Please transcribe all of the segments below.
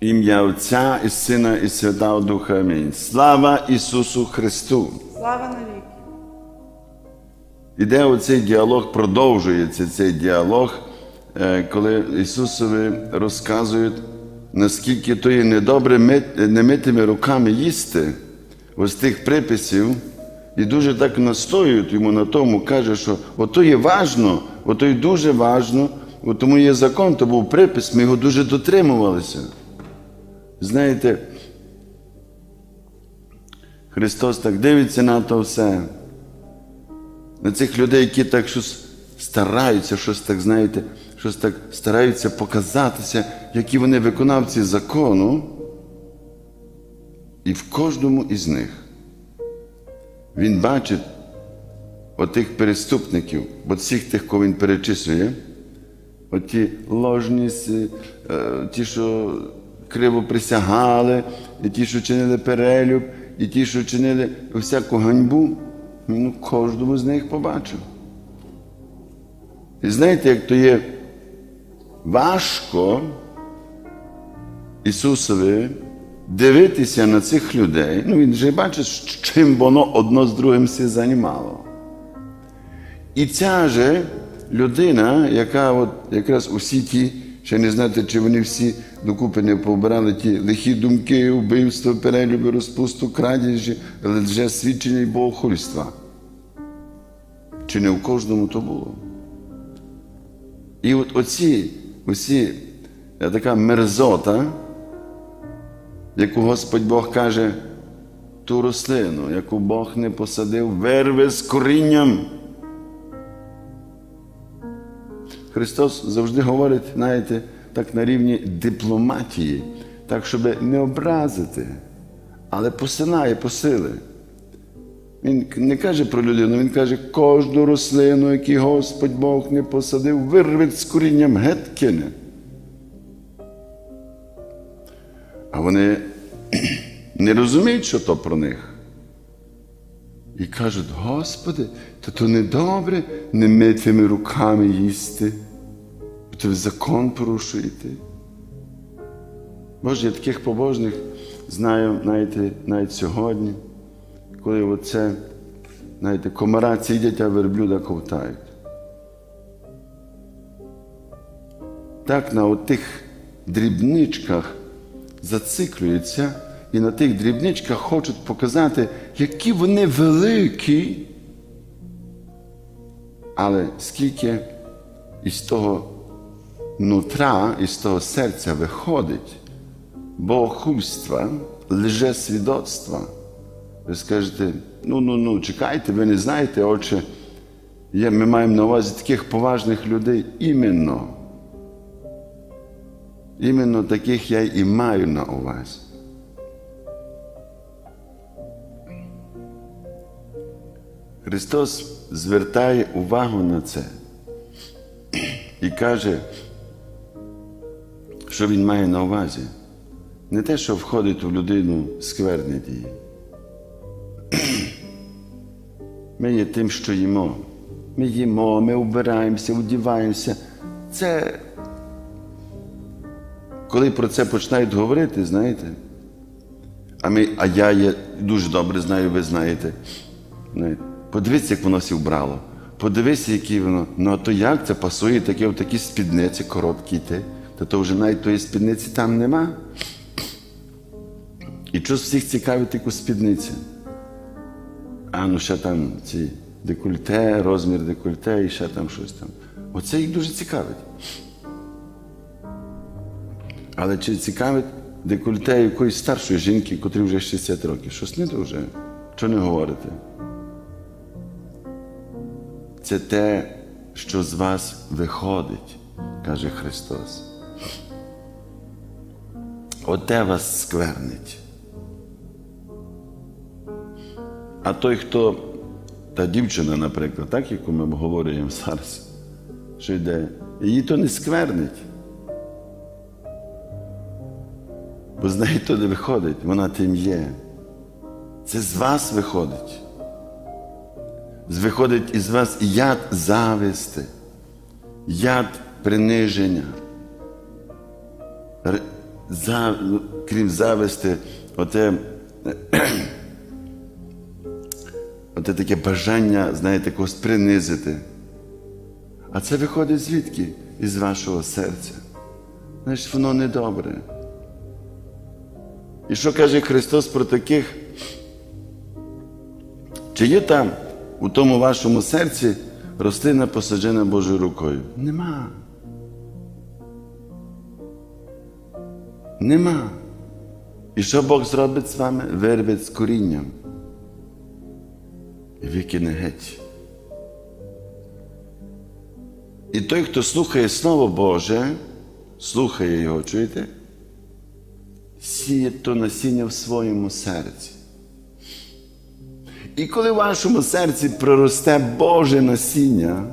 Ім'я Отця і Сина, і Святого Духа. Амінь. Слава Ісусу Христу! Слава навіки. Іде оцей діалог, продовжується цей діалог, е, коли Ісусові розказують, наскільки то є недобре мит- немитими руками їсти ось тих приписів, і дуже так настоюють йому на тому, каже, що ото є важно, ото є дуже важно, тому є закон, то був припис, ми його дуже дотримувалися. Знаєте, Христос так дивиться на то все на цих людей, які так щось стараються, щось так, знаєте, щось так стараються показатися, які вони виконавці закону. І в кожному із них він бачить отих переступників, от всіх тих, кого він перечислює, оті ложні, е, ті, що криво присягали, і ті, що чинили перелюб, і ті, що чинили всяку ганьбу, він у кожному з них побачив. І знаєте, як то є важко Ісусові дивитися на цих людей, ну він же бачить, чим воно одно з другим все займало. І ця же людина, яка от якраз усі ті, ще не знаєте, чи вони всі докупи не побирали ті лихі думки, вбивство, перелюби, розпусту, крадіжі, лже свідчення і богохульства. Чи не в кожному то було? І от оці, оці е, така мерзота, яку Господь Бог каже, ту рослину, яку Бог не посадив, верви з корінням. Христос завжди говорить, знаєте, так на рівні дипломатії, так, щоб не образити, але посилає посили. Він не каже про людину, він каже, кожну рослину, яку Господь Бог не посадив, вирве з корінням геть кине. А вони не розуміють, що то про них. І кажуть, Господи, то то не добре не митими руками їсти, то ви закон порушуєте. Боже, я таких побожних знаю, знаєте, навіть сьогодні, коли оце, знаєте, комара цідять, а верблюда ковтають. Так на отих дрібничках зациклюються і на тих дрібничках хочуть показати, які вони великі. Але скільки із того нутра, із того серця виходить богохульства, лжесвідоцтва. Ви скажете, ну ну ну, чекайте, ви не знаєте, отче, ми маємо на увазі таких поважних людей іменно. Іменно таких я і маю на увазі. Христос звертає увагу на це і каже, що Він має на увазі. Не те, що входить у людину скверні дії. Ми є тим, що їмо. Ми їмо, ми вбираємося, одіваємося. Це коли про це починають говорити, знаєте, а ми, а я є, дуже добре знаю, ви знаєте подивіться, як воно всі вбрало. Подивися, які воно. Ну а то як це пасує таке в такі спідниці короткі йти? Та то вже навіть тої спідниці там нема. І щось всіх цікавить таку спідницю. А ну ще там ці декольте, розмір декольте і ще там щось там. Оце їх дуже цікавить. Але чи цікавить декольте якоїсь старшої жінки, котрій вже 60 років? Щось не дуже. Чого не говорите? Це те, що з вас виходить, каже Христос. Оте вас сквернить. А той, хто, та дівчина, наприклад, так, яку ми обговорюємо зараз, що йде, її то не сквернить. Бо з неї то не виходить, вона тим є. Це з вас виходить. Виходить із вас яд зависти, яд приниження, за, крім зависти, оте, оте таке бажання, знаєте, когось принизити. А це виходить звідки? Із вашого серця. Значить, воно недобре. І що каже Христос про таких? Чи є там у тому вашому серці рослина посаджена Божою рукою? Нема. Нема. І що Бог зробить з вами? Вирве з корінням. І викине геть. І той, хто слухає Слово Боже, слухає його, чуєте? Сіє то насіння в своєму серці. І коли в вашому серці проросте Боже насіння,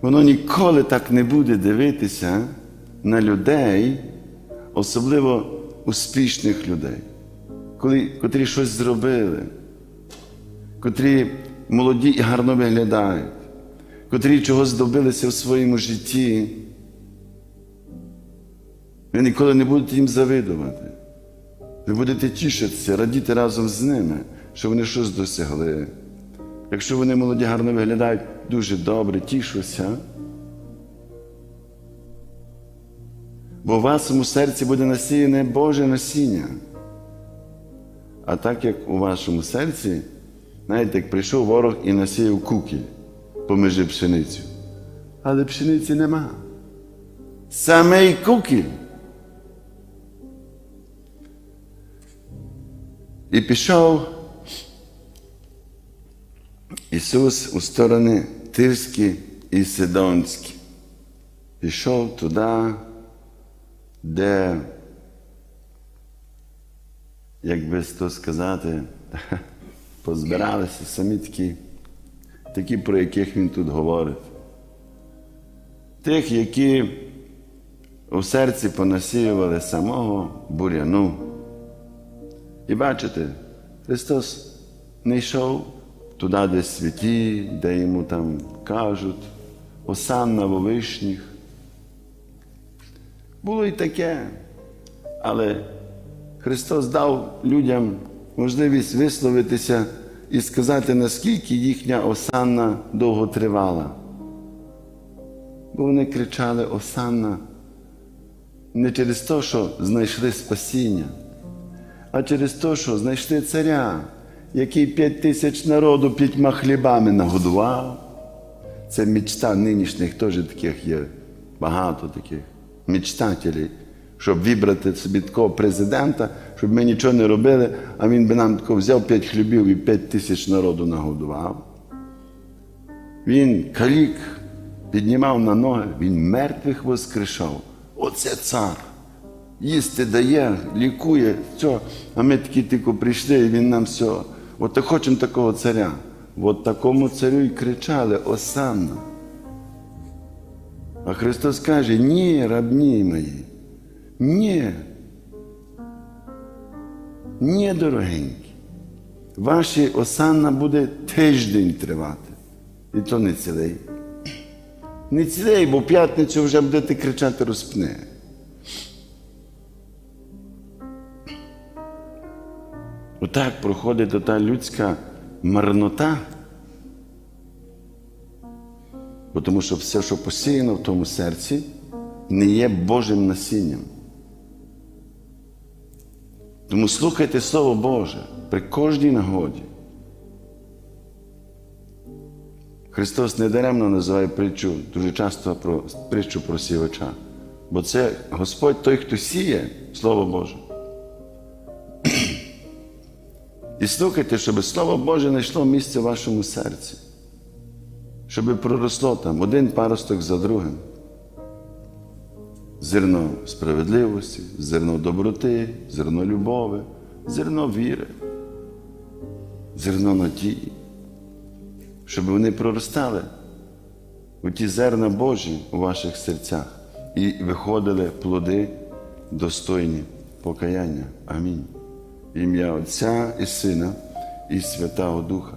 воно ніколи так не буде дивитися на людей, особливо успішних людей, коли, котрі щось зробили, котрі молоді і гарно виглядають, котрі чогось здобилися в своєму житті. Ви ніколи не будете їм завидувати. Ви будете тішитися, радіти разом з ними, що вони щось досягли. Якщо вони молоді гарно виглядають, дуже добре, тішуся. Бо в вашому серці буде насіяне Боже насіння. А так як у вашому серці, знаєте, як прийшов ворог і насіяв кукіль поміж пшеницю. Але пшениці нема. Саме й кукіль. І пішов Ісус у сторони Тирські і Сидонські. Пішов туди, де, як би то сказати, позбиралися самі такі, такі, про яких він тут говорить. Тих, які у серці понасіювали самого буряну. І бачите, Христос не йшов туди, де святі, де йому там кажуть, осанна в вишніх. Було і таке, але Христос дав людям можливість висловитися і сказати, наскільки їхня осанна довго тривала. Бо вони кричали Осанна не через те, що знайшли спасіння а через те, що знайшли царя, який п'ять тисяч народу п'ятьма хлібами нагодував. Це мечта нинішніх теж таких є багато таких мечтателів, щоб вибрати собі такого президента, щоб ми нічого не робили, а він би нам тако взяв п'ять хлібів і п'ять тисяч народу нагодував. Він калік піднімав на ноги, він мертвих воскрешав. Оце цар їсти дає, лікує, все. А ми такі тільки прийшли, і він нам все. От хочемо такого царя. От такому царю і кричали Осанна. А Христос каже, ні, рабні мої, ні. Ні, дорогенькі. Ваші осанна буде тиждень тривати. І то не цілий. Не цілий, бо п'ятницю вже будете кричати розпни. Отак проходить та людська марнота, тому що все, що посіяно в тому серці, не є Божим насінням. Тому слухайте Слово Боже при кожній нагоді. Христос недаремно називає притчу дуже часто про притчу про сівача. Бо це Господь той, хто сіє Слово Боже. І слухайте, щоб Слово Боже знайшло місце в вашому серці, щоб проросло там один паросток за другим. Зерно справедливості, зерно доброти, зерно любові, зерно віри, зерно надії, щоб вони проростали у ті зерна Божі у ваших серцях і виходили плоди достойні покаяння. Амінь. Ім'я Отця і Сина, і Святого Духа.